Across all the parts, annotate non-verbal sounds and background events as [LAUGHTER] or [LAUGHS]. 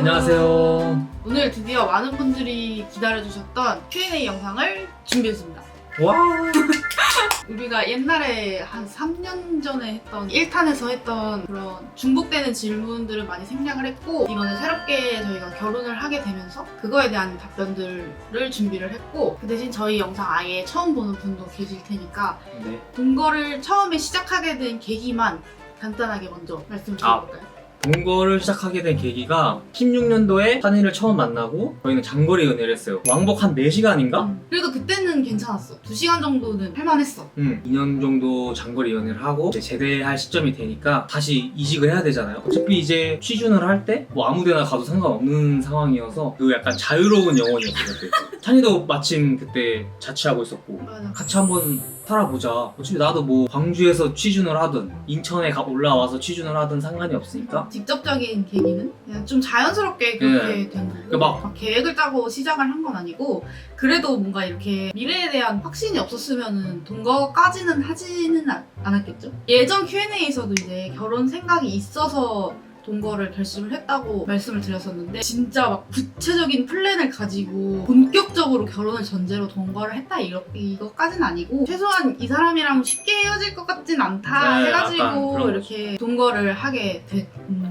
안녕하세요. 오늘 드디어 많은 분들이 기다려주셨던 Q&A 영상을 준비했습니다. 와. [LAUGHS] 우리가 옛날에 한 3년 전에 했던 1탄에서 했던 그런 중복되는 질문들을 많이 생략을 했고 이번에 새롭게 저희가 결혼을 하게 되면서 그거에 대한 답변들을 준비를 했고 그 대신 저희 영상 아예 처음 보는 분도 계실 테니까 네. 동거를 처음에 시작하게 된 계기만 간단하게 먼저 말씀 아. 드려볼까요? 동거를 시작하게 된 계기가 16년도에 한이를 처음 만나고 저희는 장거리 연애를 했어요. 왕복 한 4시간인가? 음. 그래도 그때는 괜찮았어. 2시간 정도는 할만했어. 응. 2년 정도 장거리 연애를 하고 이제 제대할 시점이 되니까 다시 이직을 해야 되잖아요. 어차피 이제 취준을 할 때 뭐 아무데나 가도 상관없는 상황이어서 그 약간 자유로운 영혼이었어요. 그때. [LAUGHS] 찬이도 마침 그때 자취하고 있었고 맞아. 같이 한번 살아보자. 어차피 나도 뭐 광주에서 취준을 하든 인천에 가 올라와서 취준을 하든 상관이 없으니까. 직접적인 계기는? 그냥 좀 자연스럽게 그렇게 된 거고. 그 막- 막 계획을 짜고 시작을 한 건 아니고 그래도 뭔가 이렇게 미래에 대한 확신이 없었으면은 동거까지는 하지는 않- 않았겠죠? 예전 Q&A에서도 이제 결혼 생각이 있어서 동거를 결심을 했다고 말씀을 드렸었는데 진짜 막 구체적인 플랜을 가지고 본격적으로 결혼을 전제로 동거를 했다 이렇, 이것까지는 아니고 최소한 이 사람이랑 쉽게 헤어질 것 같진 않다 네, 해가지고 약간 그런 이렇게 동거를 하게 된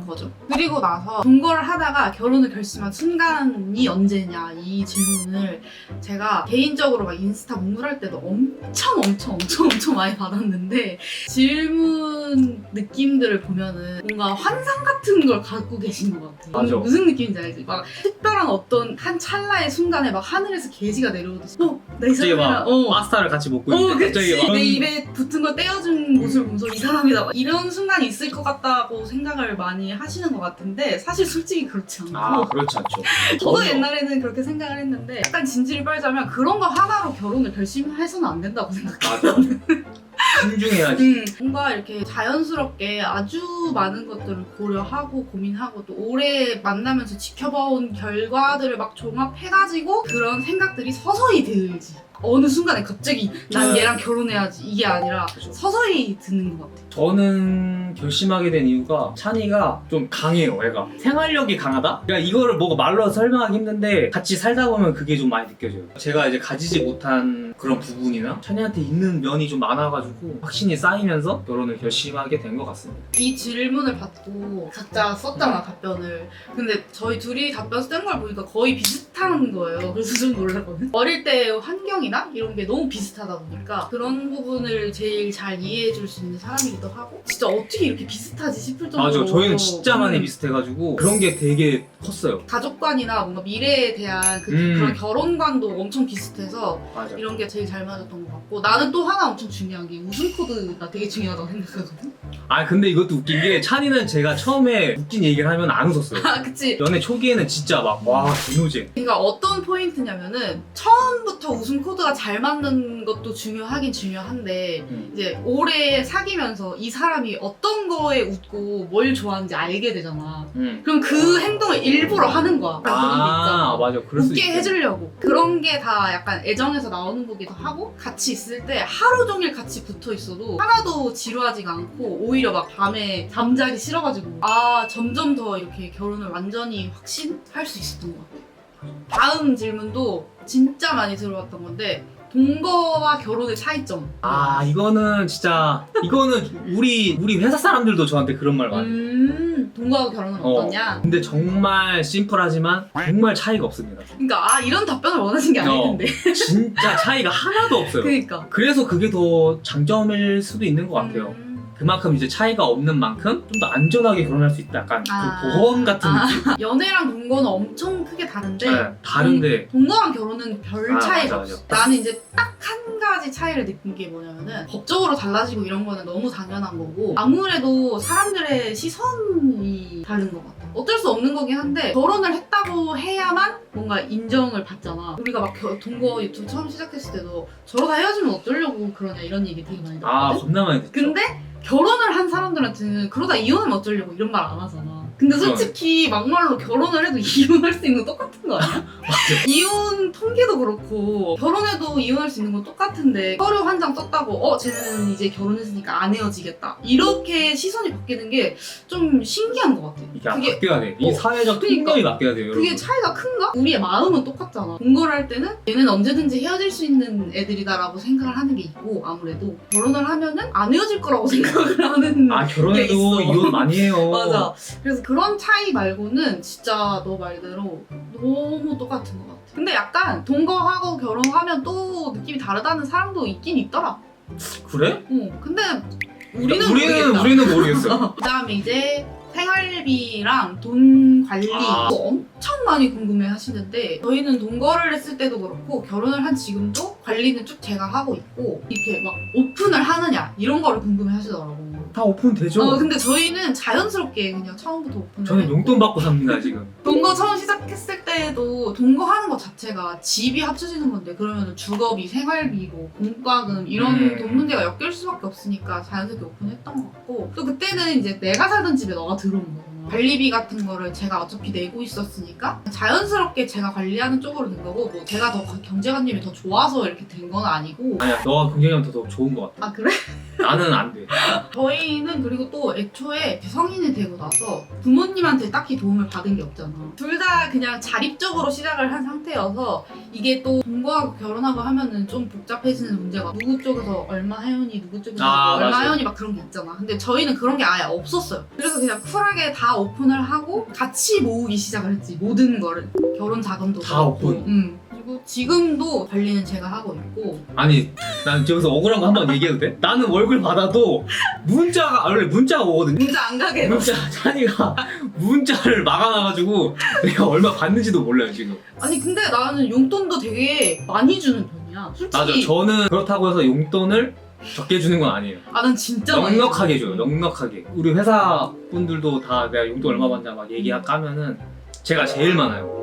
거죠. 그리고 나서 동거를 하다가 결혼을 결심한 순간이 언제냐 이 질문을 제가 개인적으로 막 인스타 공부할 때도 엄청 엄청 엄청 엄청 많이 받았는데 질문 느낌들을 보면은 뭔가 환상 같은 걸 갖고 계신 것 같아요. 맞아. 무슨 느낌인지 알지? 막 특별한 어떤 한 찰나의 순간에 막 하늘에서 게지가 내려오듯이 어, 내 갑자기 막 사람이랑 어. 파스타를 같이 먹고 어, 있는데. 갑자기 막내 입에 붙은 거 떼어준 모습을 보면서 이 사람이다. 막 이런 순간이 있을 것 같다고 생각을 많이 하시는 것 같은데 사실 솔직히 그렇지 않고 아 그렇지 않죠. [LAUGHS] 저도 전혀. 옛날에는 그렇게 생각을 했는데 약간 진지를 빨자면 그런 거 하나로 결혼을 결심해서는 안 된다고 생각해요. 맞아. 신중해야지. 음, 뭔가 이렇게 자연스럽게 아주 많은 것들을 고려하고 고민하고 또 오래 만나면서 지켜봐온 결과들을 막 종합해가지고 그런 생각들이 서서히 들지. 어느 순간에 갑자기 난 네. 얘랑 결혼해야지 이게 아니라 그죠. 서서히 드는 것 같아. 저는 결심하게 된 이유가 찬이가 좀 강해요, 애가. 생활력이 강하다? 그러니까 이거를 뭐가 말로 설명하기 힘든데 같이 살다 보면 그게 좀 많이 느껴져요. 제가 이제 가지지 못한 그런 부분이나 찬이한테 있는 면이 좀 많아가지고 확신이 쌓이면서 결혼을 결심하게 된 것 같습니다. 이 질문을 받고 각자 썼잖아 답변을. 근데 저희 둘이 답변 쓴 걸 보니까 거의 비슷한 거예요. 그래서 좀 놀랐거든. 어릴 때 환경이 나 이런 게 너무 비슷하다 보니까 그런 부분을 제일 잘 이해해 줄 수 있는 사람이기도 하고 진짜 어떻게 이렇게 비슷하지 싶을 정도로 맞아, 저희는 진짜 많이 음, 비슷해가지고 그런 게 되게 컸어요. 가족관이나 뭔가 미래에 대한 그, 음. 런 결혼관도 엄청 비슷해서 맞아. 이런 게 제일 잘 맞았던 것 같고 나는 또 하나 엄청 중요한 게 웃음 코드가 되게 중요하다고 생각하거든. 아 근데 이것도 웃긴 게 찬이는 제가 처음에 웃긴 얘기를 하면 안 웃었어요. 아 그치. 연애 초기에는 진짜 막 와 개노잼. 그러니까 어떤 포인트냐면은 처음부터 웃음 코드 가 잘 맞는 것도 중요하긴 중요한데 음. 이제 오래 사귀면서 이 사람이 어떤 거에 웃고 뭘 좋아하는지 알게 되잖아. 음. 그럼 그 행동을 일부러 하는 거야. 아 있잖아. 맞아 그럴 수 웃게 있겠네. 해주려고 그런 게 다 약간 애정에서 나오는 거기도 하고 같이 있을 때 하루 종일 같이 붙어 있어도 하나도 지루하지가 않고 오히려 막 밤에 잠자기 싫어가지고 아 점점 더 이렇게 결혼을 완전히 확신할 수 있었던 것 같아요. 다음 질문도 진짜 많이 들어왔던 건데 동거와 결혼의 차이점. 아 이거는 진짜 이거는 우리 우리 회사 사람들도 저한테 그런 말 많이. 해요. 음 동거와 결혼은 어. 어떠냐? 근데 정말 심플하지만 정말 차이가 없습니다. 그러니까 아 이런 답변을 원하신 게 어. 텐데. 진짜 차이가 하나도 없어요. 그러니까. 그래서 그게 더 장점일 수도 있는 것 같아요. 음. 그만큼 이제 차이가 없는 만큼 좀 더 안전하게 결혼할 수 있다. 약간 아. 그 보험 같은 아. 느낌. [LAUGHS] 연애랑 동거는 엄청 크게 다른데 네, 다른데 동거랑 결혼은 별 아, 차이가 맞아, 없어. 나는 이제 딱 한 가지 차이를 느낀 게 뭐냐면은 법적으로 달라지고 이런 거는 너무 당연한 거고 아무래도 사람들의 시선이 다른 것 같아. 어쩔 수 없는 거긴 한데 결혼을 했다고 해야만 뭔가 인정을 받잖아. 우리가 막 겨- 동거 유튜브 처음 시작했을 때도 저러다 헤어지면 어쩌려고 그러냐 이런 얘기 되게 많이 아 들었거든. 겁나 많이 듣죠. 근데 결혼을 한 사람들한테는 그러다 이혼하면 어쩌려고 이런 말 안 하잖아. 근데 솔직히 막말로 결혼을 해도 [LAUGHS] 이혼할 수 있는 거 똑같은 거 아니야? 이혼 통계도 그렇고 결혼해도 이혼할 수 있는 건 똑같은데 서류 한 장 썼다고 어 쟤는 이제 결혼했으니까 안 헤어지겠다 이렇게 시선이 바뀌는 게 좀 신기한 것 같아. 이게 그게- 바뀌어야 돼. 이 어, 사회적 그러니까. 통념이 바뀌어야 돼요, 여러분. 그게 차이가 큰가? 우리의 마음은 똑같잖아. 동거를 할 때는 얘는 언제든지 헤어질 수 있는 애들이다라고 생각을 하는 게 있고 아무래도 결혼을 하면은 안 헤어질 거라고 [LAUGHS] 생각을 하는 아 게 결혼해도 있어. 이혼 많이 해요. [LAUGHS] 맞아. 그래서 그런 차이 말고는 진짜 너 말대로 너무 똑같은 것 같아. 근데 약간 동거하고 결혼하면 또 느낌이 다르다는 사람도 있긴 있더라. 그래? 어. 근데 우리는 우리는 모르겠다. 우리는 모르겠어. [LAUGHS] 그다음에 이제 생활비랑 돈 관리 아. 엄청 많이 궁금해 하시는데 저희는 동거를 했을 때도 그렇고 결혼을 한 지금도 관리는 쭉 제가 하고 있고 이렇게 막 오픈을 하느냐 이런 거를 궁금해 하시더라고. 다 오픈 되죠. 어 근데 저희는 자연스럽게 그냥 처음부터 오픈을 저는 용돈 받고 삽니다 지금. [LAUGHS] 동거 처음 시작했을 때도 동거 하는 것 자체가 집이 합쳐지는 건데 그러면 주거비, 생활비고 공과금 이런 음. 돈 문제가 엮일 수밖에 없으니까 자연스럽게 오픈했던 것 같고 또 그때는 이제 내가 살던 집에 너가 들어온 거잖아 관리비 같은 거를 제가 어차피 내고 있었으니까 자연스럽게 제가 관리하는 쪽으로 된 거고 뭐 제가 더 경제관념이 더 좋아서 이렇게 된 건 아니고 아니야 너가 굉장히 더, 더 좋은 것 같아. 아 그래? 나는 안 돼. 저희는 그리고 또 애초에 성인이 되고 나서 부모님한테 딱히 도움을 받은 게 없잖아. 둘 다 그냥 자립적으로 시작을 한 상태여서 이게 또 동거하고 결혼하고 하면은 좀 복잡해지는 문제가 누구 쪽에서 얼마 해연이 누구 쪽에서 아, 얼마 맞아요. 해연이 막 그런 게 있잖아. 근데 저희는 그런 게 아예 없었어요. 그래서 그냥 쿨하게 다 오픈을 하고 같이 모으기 시작을 했지. 모든 거를 결혼 자금도 다 그렇고. 오픈? 응. 그리고 지금도 관리는 제가 하고 있고 아니 난 저기서 억울한 거 한 번 얘기해도 돼? 나는 월급 받아도 문자가 아, 원래 문자가 오거든요. 문자 안 가게 해서 문자 찬이가 문자를 막아놔가지고 내가 얼마 받는지도 몰라요 지금. 아니 근데 나는 용돈도 되게 많이 주는 편이야. 솔직히 맞아. 저는 그렇다고 해서 용돈을 적게 주는 건 아니에요. 아, 난 진짜 많이 넉넉하게 줘. 줘요. 넉넉하게. 우리 회사 분들도 다 내가 용돈 얼마 받냐 막 얘기 까면은 제가 제일 많아요.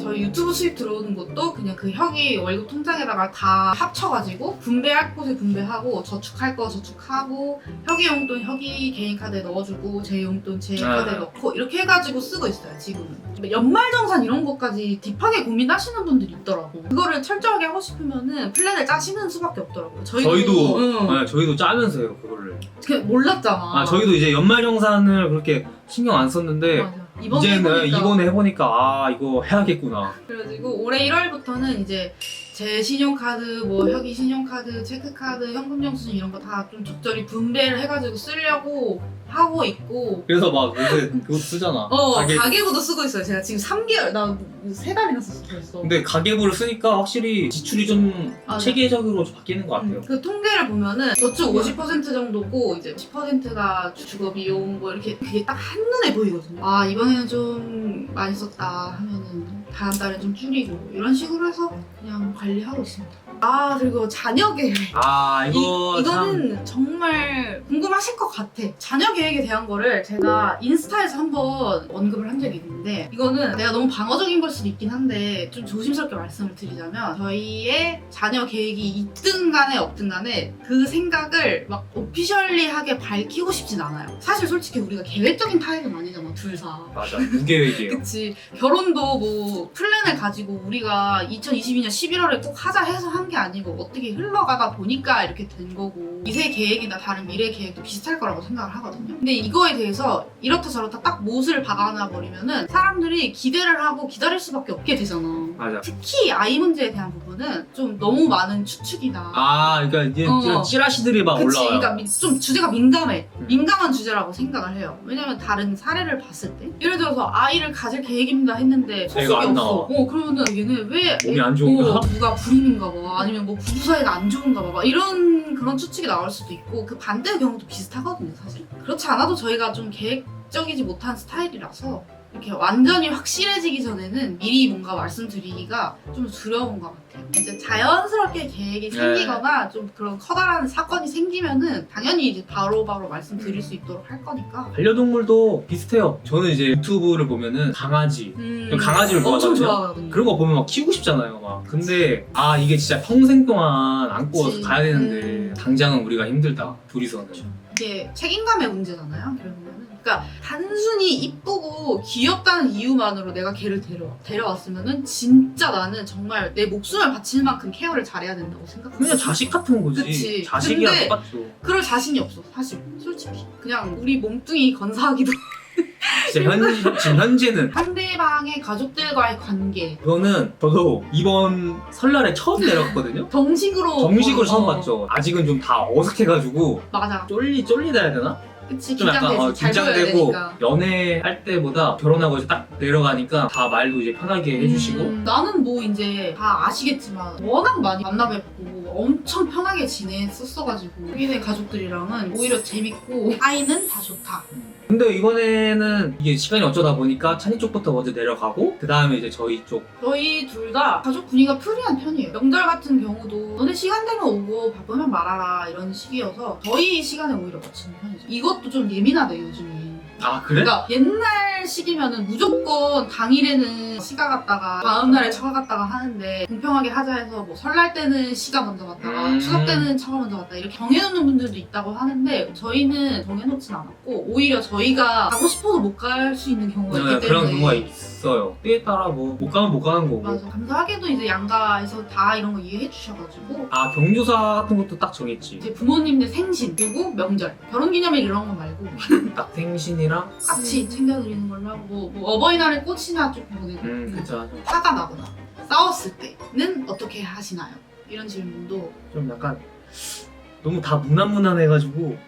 저희 유튜브 수입 들어오는 것도 그냥 그 혁이 월급 통장에다가 다 합쳐가지고 분배할 곳에 분배하고 저축할 거 저축하고 혁이 용돈 혁이 개인 카드에 넣어주고 제 용돈 제 아. 카드에 넣고 이렇게 해가지고 쓰고 있어요 지금은 연말정산 이런 것까지 딥하게 고민하시는 분들이 있더라고 그거를 철저하게 하고 싶으면은 플랜을 짜시는 수밖에 없더라고요 저희도, 저희도 응. 아, 저희도 짜면서 해요 그거를. 몰랐잖아 아 저희도 이제 연말정산을 그렇게 신경 안 썼는데 맞아. 이번에 이제는 해보니까 이번에 해보니까 아 이거 해야겠구나. 그래가지고 올해 1월부터는 이제 제 신용카드, 뭐 혁이 신용카드, 체크카드, 현금영수증 이런 거 다 좀 적절히 분배를 해가지고 쓰려고 하고 있고 그래서 막 요새 그거 쓰잖아. 어 가계. 가계부도 쓰고 있어요. 제가 지금 3개월 나 세 달이나 썼어 벌써. 근데 가계부를 쓰니까 확실히 지출이 좀 맞아. 체계적으로 좀 바뀌는 것 같아요. 음, 그 통계를 보면은 저축 50% 정도고 이제 10%가 주거 비용 뭐 이렇게 그게 딱 한눈에 보이거든요. 아 이번에는 좀 많이 썼다 하면은 다음 달에 좀 줄이고 이런 식으로 해서 그냥 관리하고 있습니다. 아 그리고 자녀 계획. 아 이거 이, 참 이거는 정말 궁금 하실 것 같아. 자녀 계획에 대한 거를 제가 인스타에서 한번 언급을 한 적이 있는데 이거는 내가 너무 방어적인 걸 수도 있긴 한데 좀 조심스럽게 말씀을 드리자면 저희의 자녀 계획이 있든 간에 없든 간에 그 생각을 막 오피셜리하게 밝히고 싶진 않아요. 사실 솔직히 우리가 계획적인 타입은 아니잖아 둘 다. 맞아 무계획이에요. [LAUGHS] 그치. 결혼도 뭐 플랜을 가지고 우리가 2022년 11월에 꼭 하자 해서 한 게 아니고 어떻게 흘러가다 보니까 이렇게 된 거고 미래 계획이나 다른 미래 계획도 비슷할 거라고 생각을 하거든요. 근데 이거에 대해서 이렇다 저렇다 딱 못을 박아놔 버리면은 사람들이 기대를 하고 기다릴 수밖에 없게 되잖아. 맞아. 특히 아이 문제에 대한 부분은 좀 너무 많은 추측이다. 아 그러니까 이제 어. 이런 찌라시들이 막 그치. 올라와요. 그러니까 미- 좀 주제가 민감해. 음. 민감한 주제라고 생각을 해요. 왜냐면 다른 사례를 봤을 때. 예를 들어서 아이를 가질 계획입니다 했는데 소속이 애가 안 없어. 나와. 어, 그러면은 얘는 왜 몸이 안 좋은가? 어, 누가 불임인가 봐. 아니면 뭐 부부 사이가 안 좋은가 봐. 막 이런 그런 추측이 나올 수도 있고 그 반대의 경우도 비슷하거든요, 사실. 그렇지 않아도 저희가 좀 계획적이지 못한 스타일이라서 이렇게 완전히 확실해지기 전에는 미리 뭔가 말씀드리기가 좀 두려운 것 같아요. 이제 자연스럽게 계획이 네. 생기거나 좀 그런 커다란 사건이 생기면은 당연히 이제 바로바로 말씀드릴 수 있도록 할 거니까. 반려동물도 비슷해요. 저는 이제 유튜브를 보면은 강아지 음, 강아지를 엄청 좋아하거든요. 좋아하거든요. 그런 거 보면 막 키우고 싶잖아요. 막 근데 아 이게 진짜 평생 동안 안고 그치. 가야 되는데 음. 당장은 우리가 힘들다 둘이서는. 이게 책임감의 문제잖아요. 결국에는. 그러니까 단순히 이쁘고 귀엽다는 이유만으로 내가 걔를 데려와 데려왔으면은 진짜 나는 정말 내 목숨을 바칠 만큼 케어를 잘해야 된다고 생각해. 그냥 자식 같은 거지. 그치. 자식이랑 근데 똑같죠. 그럴 자신이 없어 사실 솔직히 그냥 우리 몸뚱이 건사하기도 [LAUGHS] 진짜 현, 지금 현재는 상대방의 가족들과의 관계 이거는 저도 이번 설날에 처음 내려갔거든요. [LAUGHS] 정식으로 정식으로 어, 처음 어, 봤죠. 아직은 좀 다 어색해가지고 맞아 쫄리 쫄리다 해야 되나? 그치 좀 약간 긴장되지 어, 잘 보여야 긴장되고 되니까. 연애할 때보다 결혼하고 이제 딱 내려가니까 다 말도 이제 편하게 해주시고. 음, 나는 뭐 이제 다 아시겠지만 워낙 많이 만나뵙고 엄청 편하게 지냈었어가지고 여기네 가족들이랑은 오히려 재밌고 아이는 다 좋다. 근데 이번에는 이게 시간이 어쩌다 보니까 찬이 쪽부터 먼저 내려가고 그 다음에 이제 저희 쪽. 저희 둘 다 가족 분위기가 프리한 편이에요. 명절 같은 경우도 너네 시간 되면 오고 바쁘면 말아라 이런 식이어서 저희 시간에 오히려 맞추는 편이죠. 이것도 좀 예민하대 요즘이. 아 그래? 그러니까 옛날 시기면은 무조건 당일에는 시가 갔다가 다음 날에 처가 갔다가 하는데 공평하게 하자 해서 뭐 설날 때는 시가 먼저 갔다가 음. 추석 때는 처가 먼저 갔다 이렇게 정해놓는 분들도 있다고 하는데 저희는 정해놓진 않았고 오히려 저희가 가고 싶어도 못 갈 수 있는 경우가 있기 네, 때문에 그런 경우가 있어요. 때에 따라 뭐 못 가면 못 가는 거고. 맞아 감사하게도 이제 양가에서 다 이런 거 이해해 주셔가지고 아 경조사 같은 것도 딱 정했지. 이제 부모님들 생신 그리고 명절 결혼기념일 이런 거 말고 [LAUGHS] 딱 생신이랑 같이 챙겨드리는 걸로 하고 뭐, 뭐 어버이날에 꽃이나 좀 보내고 음 그쵸. 화가 나거나 싸웠을 때는 어떻게 하시나요? 이런 질문도 좀 약간 너무 다 무난무난해가지고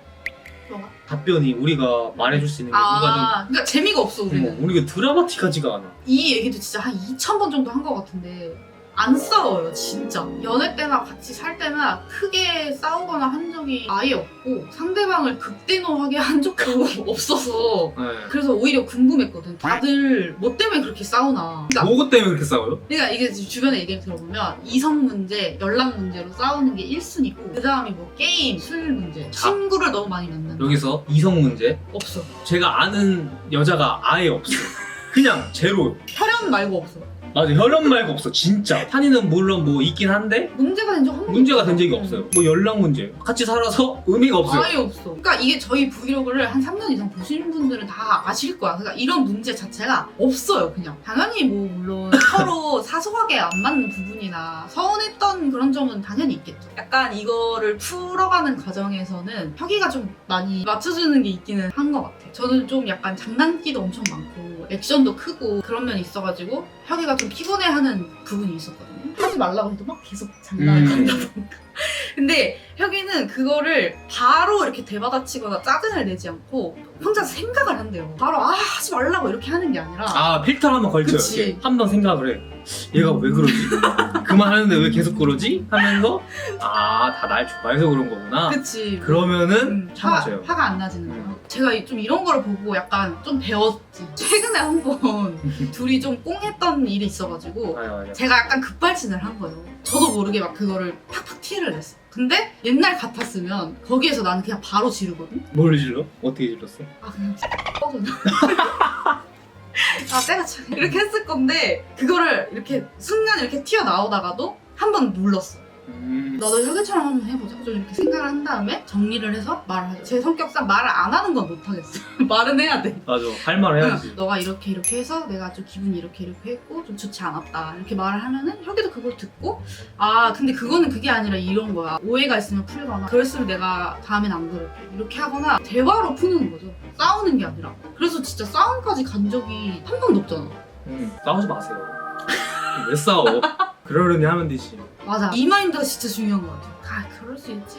뭐가? 답변이 우리가 말해줄 수 있는 게 뭔가 아 그러니까 재미가 없어 좀 우리는 어, 우리가 드라마틱하지가 않아. 이 얘기도 진짜 한 2,000번 정도 한 것 같은데 안 싸워요 진짜 연애 때나 같이 살 때나 크게 싸우거나 한 적이 아예 없고 상대방을 극대노하게 [LAUGHS] 한 적도 없어서 네. 그래서 오히려 궁금했거든 다들 뭐 때문에 그렇게 싸우나 그러니까 뭐고 때문에 그렇게 싸워요? 그러니까 이게 지금 주변에 얘기를 들어보면 이성 문제, 연락 문제로 싸우는 게 1순위고 그 다음이 뭐 게임, 술 문제, 자. 친구를 너무 많이 만난다 여기서 이성 문제. 없어 제가 아는 여자가 아예 없어. 그냥 제로. 혈연 말고 없어 맞아 혈연 말고 없어 진짜. 찬이는 물론 뭐 있긴 한데 문제가 된 적 한 번도 문제가. 된 적이 응. 없어요. 뭐 연락 문제. 같이 살아서 의미가 없어요. 아예 없어 그러니까 이게 저희 브이로그를 한 3년 이상 보시는 분들은 다 아실 거야 그러니까 이런 문제 자체가 없어요 그냥 당연히 뭐 물론 [LAUGHS] 서로 사소하게 안 맞는 부분이나 서운했던 그런 점은 당연히 있겠죠 약간 이거를 풀어가는 과정에서는 혁이가 좀 많이 맞춰주는 게 있기는 한 것 같아요 저는 좀 약간 장난기도 엄청 많고 액션도 크고 그런 면이 있어가지고 혁이가 좀 피곤해하는 부분이 있었거든요 하지 말라고 해도 막 계속 장난을 음. 한다 보니까 [LAUGHS] 근데 혁이는 그거를 바로 이렇게 대받아치거나 짜증을 내지 않고 혼자 생각을 한대요. 바로 아 하지 말라고 이렇게 하는 게 아니라 아 필터 한번 걸쳐요. 그치. 한번 생각을 해. 얘가 왜 그러지? [LAUGHS] 그만하는데 왜 계속 그러지? 하면서 아 다 날 좋아해서 그런 거구나. 그치. 그러면은 음, 화, 참아줘요. 화가 안 나지는 거야. 음. 제가 이- 좀 이런 거를 보고 약간 좀 배웠지. [LAUGHS] 최근에 한 번 둘이 좀 꽁했던 일이 있어가지고 맞아 맞아. 제가 약간 급발진을 한 거예요. 저도 모르게 막 그거를 팍팍 티를 냈어. 근데 옛날 같았으면 거기에서 나는 그냥 바로 지르거든? 뭘 질러? 어떻게 질렀어? 아 그냥 꺼져. [LAUGHS] 아 때려쳐 이렇게 했을 건데 그거를 이렇게 순간 이렇게 튀어 나오다가도 한 번 눌렀어. 음. 너도 혁이처럼 한번 해보자. 좀 이렇게 생각을 한 다음에 정리를 해서 말을 하죠. 제 성격상 말을 안 하는 건 못하겠어. [LAUGHS] 말은 해야 돼. 맞아 할 말 해야지. 응, 너가 이렇게 이렇게 해서 내가 좀 기분이 이렇게 이렇게 했고 좀 좋지 않았다 이렇게 말을 하면은 혁이도 그걸 듣고 아 근데 그거는 그게 아니라 이런 거야 오해가 있으면 풀거나 그랬으면 내가 다음엔 안 그럴게 이렇게 하거나 대화로 푸는 거죠 싸우는 게 아니라 그래서 진짜 싸움까지 간 적이 한 번도 없잖아 음, 싸우지 마세요. 왜 싸워? 그러려니 하면 되지. 맞아 이 마인드가 진짜 중요한 것 같아 아 그럴 수 있지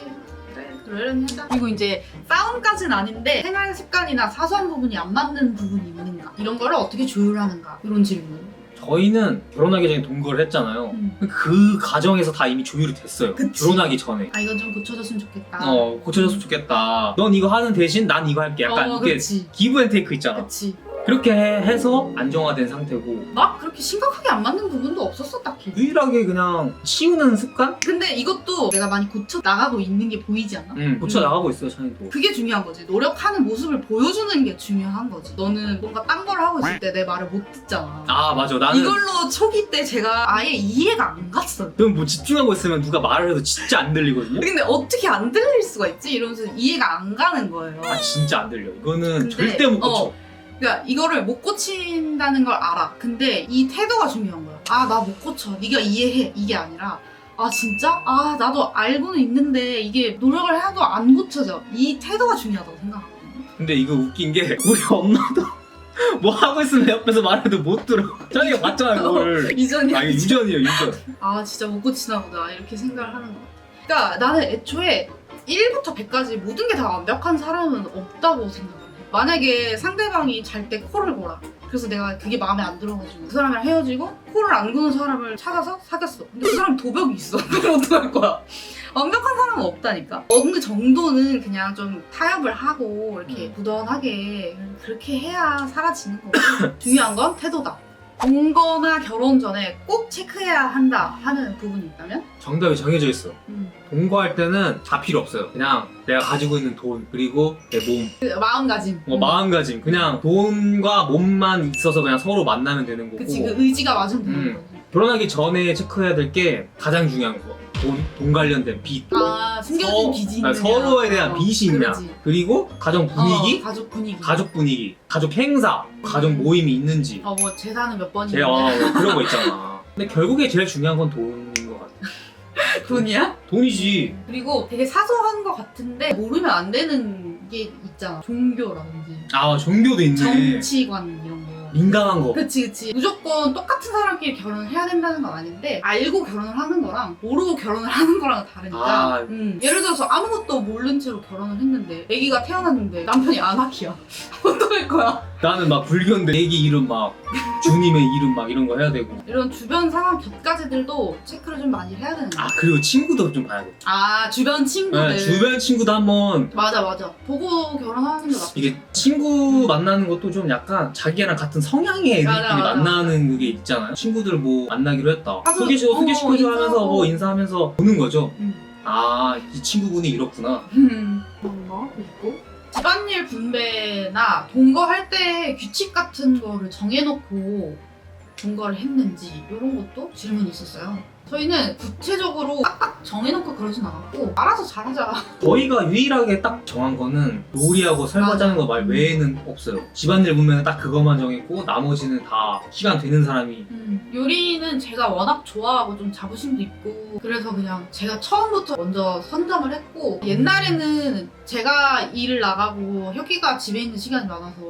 그래 그러려니 하자 그리고 이제 싸움까지는 아닌데 생활 습관이나 사소한 부분이 안 맞는 부분이 있는가 이런 거를 어떻게 조율하는가 이런 질문 저희는 결혼하기 전에 동거를 했잖아요. 음. 그 과정에서 다 이미 조율이 됐어요. 그치. 결혼하기 전에. 아 이건 좀 고쳐줬으면 좋겠다. 어 고쳐줬으면 좋겠다. 넌 이거 하는 대신 난 이거 할게. 약간 어, 이게 그치. 기브 앤 테이크 있잖아. 그치. 그렇게 해- 해서 안정화된 상태고 막 그렇게 심각하게 안 맞는 부분도 없었어 딱히. 유일하게 그냥 치우는 습관? 근데 이것도 내가 많이 고쳐 나가고 있는 게 보이지 않아? 응 고쳐 음. 나가고 있어요 찬이도. 그게 중요한 거지. 노력하는 모습을 보여주는 게 중요한 거지. 너는 뭔가 딴 걸 하고 있을 때 내 말을 못 듣잖아. 아 맞아 나는 이걸로 초기 때 제가 아예 이해가 안 갔어요. 그럼 뭐 집중하고 있으면 누가 말을 해도 진짜 안 들리거든요. 근데 어떻게 안 들릴 수가 있지? 이러면서 이해가 안 가는 거예요. 아 진짜 안 들려. 이거는 근데, 절대 못 고쳐. 어, 그러니까 이거를 못 고친다는 걸 알아. 근데 이 태도가 중요한 거야. 아 나 못 고쳐. 네가 이해해. 이게 아니라 아 진짜? 아 나도 알고는 있는데 이게 노력을 해도 안 고쳐져. 이 태도가 중요하다고 생각하거든요. 근데 이거 웃긴 게 우리 엄마도 [LAUGHS] 뭐 하고 있으면 옆에서 말해도 못 들어. 찬이가 봤잖아 그걸. 유전이야. [LAUGHS] 아 이거 유전이에요 유전. 아 진짜 못 고치나 보다 이렇게 생각을 하는 것 같아. 그러니까 나는 애초에 1부터 100까지 모든 게 다 완벽한 사람은 없다고 생각해. 만약에 상대방이 잘 때 코를 골아. 그래서 내가 그게 마음에 안 들어가지고 그 사람이랑 헤어지고 코를 안 고는 사람을 찾아서 사귀었어. 근데 그 사람이 도벽이 있어. [LAUGHS] 그럼 어떡할 거야? 완벽한 사람은 없다니까. 어느 정도는 그냥 좀 타협을 하고 이렇게 음. 무던하게 그렇게 해야 사라지는 거고. [LAUGHS] 중요한 건 태도다. 동거나 결혼 전에 꼭 체크해야 한다 하는 부분이 있다면? 정답이 정해져 있어. 음. 동거할 때는 다 필요 없어요. 그냥 내가 가지고 있는 돈 그리고 내 몸, 그 마음가짐. 뭐 음. 마음가짐. 그냥 돈과 몸만 있어서 그냥 서로 만나면 되는 거고. 그치 그 의지가 맞으면 되는 음. 거지. 결혼하기 전에 체크해야 될 게 가장 중요한 거. 돈, 돈 관련된 빚. 아 숨겨진 서- 빚이 아, 있느냐. 서로에 대한 어, 빚이 있냐. 그러지. 그리고 가정 분위기, 어, 가족 분위기. 가족 분위기, 가족 행사, 가족 음. 모임이 있는지. 어, 뭐 재산은 몇 번이냐. 제, 어, [LAUGHS] 그런 거 있잖아. 근데 결국에 제일 중요한 건 돈인 것 같아. [LAUGHS] 돈이야? 돈이지. 그리고 되게 사소한 것 같은데 모르면 안 되는 게 있잖아. 종교라든지 아, 종교도 있네. 정치관 이런 거. 민감한 거. 그치 그치. 무조건 똑같은 사람끼리 결혼을 해야 된다는 건 아닌데 알고 결혼을 하는 거랑 모르고 결혼을 하는 거랑 다르니까. 아. 음, 예를 들어서 아무것도 모른 채로 결혼을 했는데 아기가 태어났는데 남편이 안하키야. [LAUGHS] 어떡할 거야 나는 막 불교인데 애기 이름 막 주님의 이름 막 이런 거 해야 되고. 이런 주변 상황 곁가지들도 체크를 좀 많이 해야 되는 아 거야 그리고 친구도 좀 봐야 돼. 아 주변 친구들 네, 주변 친구도 한번 맞아 맞아 보고 결혼하는 게 나쁘지 이게 친구 만나는 것도 좀 약간 자기랑 같은 성향의 애들끼리 맞아. 만나는 그게 있잖아요. 친구들 뭐 만나기로 했다. 가서, 소개시켜 어, 소개시켜줘 하면서 인사하고. 뭐 인사하면서 보는 거죠. 음. 아 이 친구분이 이렇구나. 음, 거 있고 집안일 분배나 동거할 때 규칙 같은 거를 정해놓고 동거를 했는지 이런 것도 질문이 있었어요. 저희는 구체적으로 딱딱 정해놓고 그러진 않았고 알아서 잘하자. 저희가 유일하게 딱 정한 거는 요리하고 설거지하는 거 말 외에는 없어요. 집안일 보면 딱 그것만 정했고 나머지는 다 시간 되는 사람이 요리는 제가 워낙 좋아하고 좀 자부심도 있고 그래서 그냥 제가 처음부터 먼저 선점을 했고 옛날에는 제가 일을 나가고 혁이가 집에 있는 시간이 많아서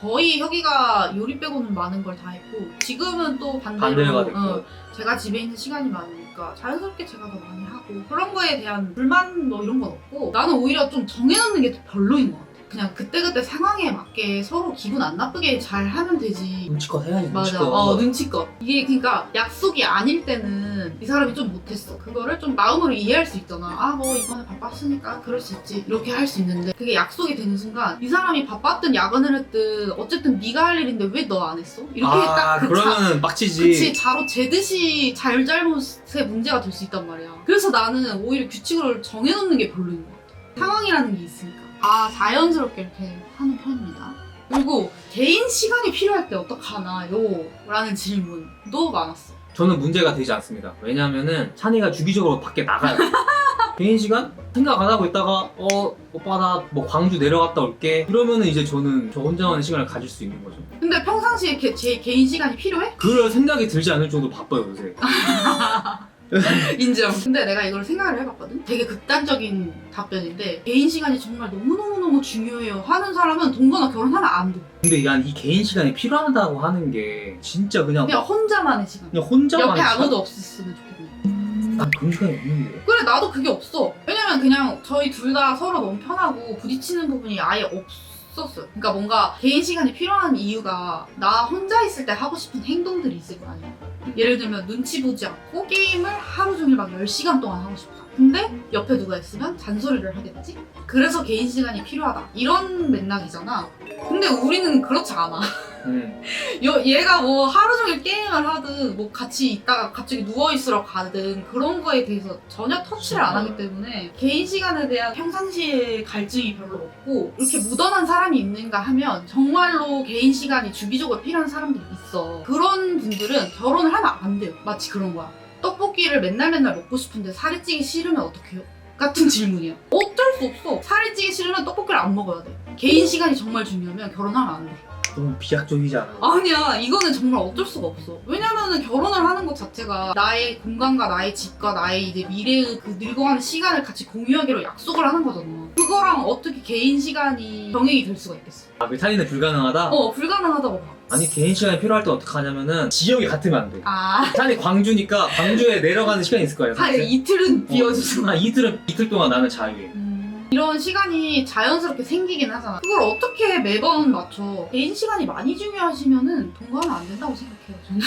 거의 혁이가 요리 빼고는 많은 걸 다 했고 지금은 또 반대로 반대가 됐고. 어, 제가 집에 있는 시간이 많 으니까 자연스럽게 제가 더 많이 하고 그런 거에 대한 불만 뭐 이런 건 없고 나는 오히려 좀 정해놓는 게더 별로인 것 같아 그냥 그때그때 상황에 맞게 서로 기분 안 나쁘게 잘 하면 되지 눈치껏 해야지 맞아. 눈치껏. 어, 눈치껏. 이게 그러니까 약속이 아닐 때는 이 사람이 좀 못했어. 그거를 좀 마음으로 이해할 수 있잖아. 아, 뭐 이번에 바빴으니까 그럴 수 있지. 이렇게 할 수 있는데 그게 약속이 되는 순간 이 사람이 바빴든 야근을 했든 어쨌든 네가 할 일인데 왜 너 안 했어? 이렇게 아 딱그 그러면은 빡치지. 그치 자로 재듯이 잘잘못의 문제가 될 수 있단 말이야. 그래서 나는 오히려 규칙을 정해놓는 게 별로인 것 같아. 상황이라는 게 있으니까. 아 자연스럽게 이렇게 하는 편입니다. 그리고 개인 시간이 필요할 때 어떡하나요? 라는 질문도 많았어. 저는 문제가 되지 않습니다. 왜냐면은 찬이가 주기적으로 밖에 나가요. [LAUGHS] 개인 시간 생각 안 하고 있다가 어 오빠 나 뭐 광주 내려갔다 올게 이러면은 이제 저는 저 혼자만의 시간을 가질 수 있는 거죠. 근데 평상시에 개- 제 개인 시간이 필요해? 그럴 생각이 들지 않을 정도 바빠요 요새. [LAUGHS] [LAUGHS] 인정. 근데 내가 이걸 생각을 해봤거든? 되게 극단적인 답변인데 개인 시간이 정말 너무너무너무 중요해요 하는 사람은 동거나 결혼하면 안 돼. 근데 난 이 개인 시간이 필요하다고 하는 게 진짜 그냥 그냥 혼자만의 시간. 그냥 혼자만 옆에 시간? 아무도 없었으면 좋겠네. 난 그런 시간이 없는데. 그래 나도 그게 없어. 왜냐면 그냥 저희 둘 다 서로 너무 편하고 부딪히는 부분이 아예 없었어요. 그러니까 뭔가 개인 시간이 필요한 이유가 나 혼자 있을 때 하고 싶은 행동들이 있을 거 아니야. 예를 들면 눈치 보지 않고 게임을 하루 종일 막 10시간 동안 하고 싶다. 근데 옆에 누가 있으면 잔소리를 하겠지? 그래서 개인 시간이 필요하다. 이런 맥락이잖아. 근데 우리는 그렇지 않아. 음. [LAUGHS] 여- 얘가 뭐 하루 종일 게임을 하든 뭐 같이 있다가 갑자기 누워있으러 가든 그런 거에 대해서 전혀 터치를 안 하기 때문에 개인 시간에 대한 평상시에 갈증이 별로 없고 이렇게 무던한 사람이 있는가 하면 정말로 개인 시간이 주기적으로 필요한 사람들이 있어 그런 분들은 결혼을 하면 안 돼요 마치 그런 거야 떡볶이를 맨날 맨날 먹고 싶은데 살이 찌기 싫으면 어떡해요? 같은 질문이야 어쩔 수 없어 살이 찌기 싫으면 떡볶이를 안 먹어야 돼 개인 시간이 정말 중요하면 결혼하면 안 돼 너무 비약적이지 않아? 아니야 이거는 정말 어쩔 수가 없어 왜냐면은 결혼을 하는 것 자체가 나의 공간과 나의 집과 나의 이제 미래의 그 늙어가는 시간을 같이 공유하기로 약속을 하는 거잖아 그거랑 어떻게 개인 시간이 병행이 될 수가 있겠어? 아, 그 찬이는 불가능하다? 어 불가능하다고 봐. 아니 개인 시간이 필요할 때 어떻게 하냐면은 지역이 같으면 안 돼. 아, 찬이 광주니까 광주에 내려가는 시간이 있을 거예요. 한 이틀은 비워주지 마. 한 이틀은 이틀 동안 나는 자유해. 음, 이런 시간이 자연스럽게 생기긴 하잖아. 그걸 어떻게 매번 맞춰? 개인 시간이 많이 중요하시면은 동거하면 안 된다고 생각해요. 저는.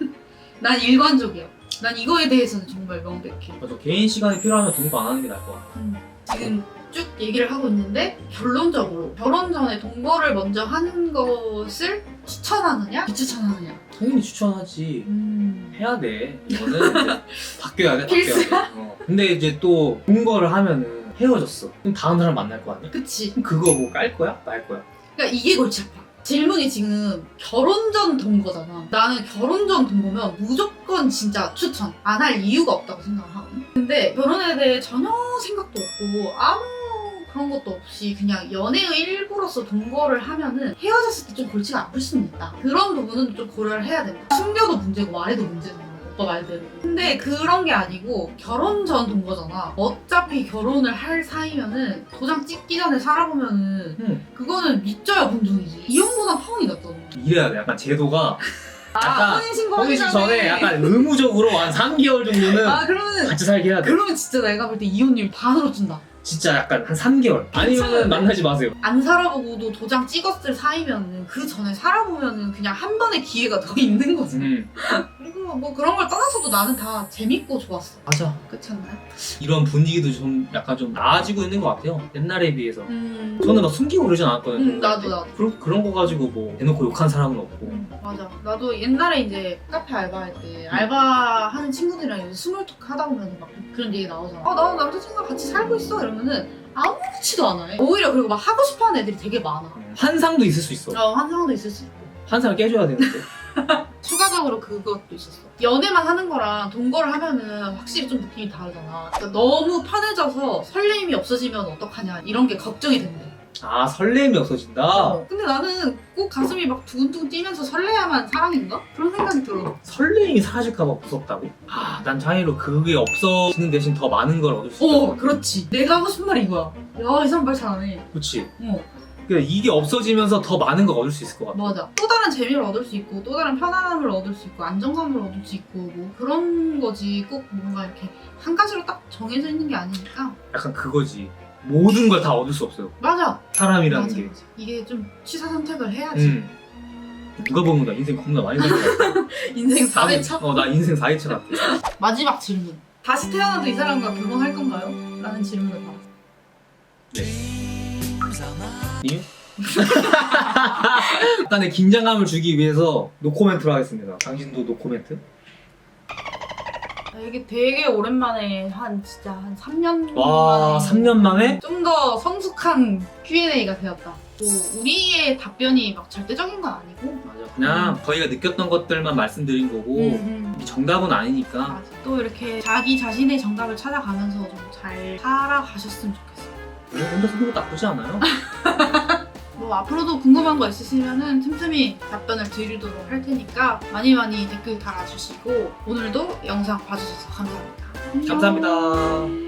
[LAUGHS] 난 일관적이야. 난 이거에 대해서는 정말 명백해. 맞아 개인 시간이 필요하면 동거 안 하는 게 나을 것 같아. 지금 쭉 얘기를 하고 있는데 결론적으로 결혼 전에 동거를 먼저 하는 것을 추천하느냐 비추천하느냐 당연히 추천하지. 음. 해야 돼. 이거는 이제 [LAUGHS] 바뀌어야 돼. 바뀌어야 돼. 필수야? 어. 근데 이제 또 동거를 하면은 헤어졌어. 그럼 다음 사람 만날 거 아니야? 그치 그럼 그거 뭐 깔 거야? 말 거야? 그러니까 이게 골치 아파 질문이 지금 결혼 전 동거잖아 나는 결혼 전 동거면 무조건 진짜 추천 안 할 이유가 없다고 생각을 하거든 근데 결혼에 대해 전혀 생각도 없고 아무 그런 것도 없이 그냥 연애의 일부로서 동거를 하면은 헤어졌을 때 좀 골치가 아플 수는 있다 그런 부분은 좀 고려를 해야 된다 숨겨도 문제고 말해도 문제잖아 오빠 말대로 근데 그런 게 아니고 결혼 전 동거잖아 어차피 결혼을 할 사이면은 도장 찍기 전에 살아보면은 응. 그거는 믿져야 본전이지. 이혼보다 파혼이 낫잖아. 이래야 돼. 약간 제도가 약간 아, 혼인신고 하기 혼인식 전에 약간 의무적으로 한 3개월 정도는 아, 그러면은. 같이 살게 해야 돼. 그러면 진짜 내가 볼 때 이혼율 반으로 준다. 진짜 약간 한 3개월. 아니면. 만나지 마세요. 안 살아보고도 도장 찍었을 사이면은 그 전에 살아보면은 그냥 한 번의 기회가 더 있는 거지. 음. 그리고 뭐 그런 걸 떠나서도 나는 다 재밌고 좋았어. 맞아. 그렇지 않나요? 이런 분위기도 좀 약간 좀 나아지고 있는 것 같아요. 옛날에 비해서. 음. 저는 막 숨기고 그러진 않았거든요. 음, 나도, 나도. 그런, 그런 거 가지고 뭐 대놓고 욕한 사람은 없고. 음, 맞아. 나도 옛날에 이제 카페 알바할 때 알바하는 친구들이랑 이제 스몰톡 하다 보면 막 그런 얘기 나오잖아. 아, 나는 남자친구랑 같이 살고 있어. 이러 면은 아무렇지도 않아. 오히려 그리고 막 하고 싶어 하는 애들이 되게 많아. 환상도 있을 수 있어. 어, 환상도 있을 수 있고. 환상을 깨줘야 되는데. [LAUGHS] 추가적으로 그것도 있었어. 연애만 하는 거랑 동거를 하면은 확실히 좀 느낌이 다르잖아. 그러니까 너무 편해져서 설렘이 없어지면 어떡하냐 이런 게 걱정이 된대. 아 설렘이 없어진다. 어. 근데 나는 꼭 가슴이 막 두근두근 뛰면서 설레야만 사랑인가? 그런 생각이 들어. 설렘이 사라질까봐 무섭다고? 아, 난 자의로 그게 없어지는 대신 더 많은 걸 얻을 수 있다. 어, 그렇지. 내가 하고 싶은 말이 이거야. 야, 이 사람 말 잘하네. 그렇지. 어, 그러니까 이게 없어지면서 더 많은 걸 얻을 수 있을 것 같아. 맞아. 또 다른 재미를 얻을 수 있고, 또 다른 편안함을 얻을 수 있고, 안정감을 얻을 수 있고, 뭐 그런 거지. 꼭 뭔가 이렇게 한 가지로 딱 정해져 있는 게 아니니까. 약간 그거지. 모든 걸 다 얻을 수 없어요. 맞아. 사람이라는 맞아, 게. 맞아. 이게 좀 취사 선택을 해야지. 음. 누가 보면 나 인생 겁나 많이 같아. [LAUGHS] 인생 4회차? 어, 나 인생 4회차 같아. 마지막 질문. 다시 태어나도 이 사람과 결혼할 건가요? 라는 질문을 받았어. 이유? 약간의 [LAUGHS] 긴장감을 주기 위해서 노코멘트로 하겠습니다. 당신도 노코멘트? 아, 이게 되게 오랜만에 한 진짜 한 3년 와, 3년 만에? 좀 더 성숙한 Q&A가 되었다. 또 우리의 답변이 막 절대적인 건 아니고 맞아. 그냥 저희가 느꼈던 것들만 말씀드린 거고, 음, 음. 정답은 아니니까. 맞아. 또 이렇게 자기 자신의 정답을 찾아가면서 좀 잘 살아가셨으면 좋겠어요. 뭐 혼자 사는 것도 나쁘지 않아요. [LAUGHS] 뭐 앞으로도 궁금한 거 있으시면은 틈틈이 답변을 드리도록 할 테니까 많이 많이 댓글 달아주시고 오늘도 영상 봐주셔서 감사합니다. 감사합니다.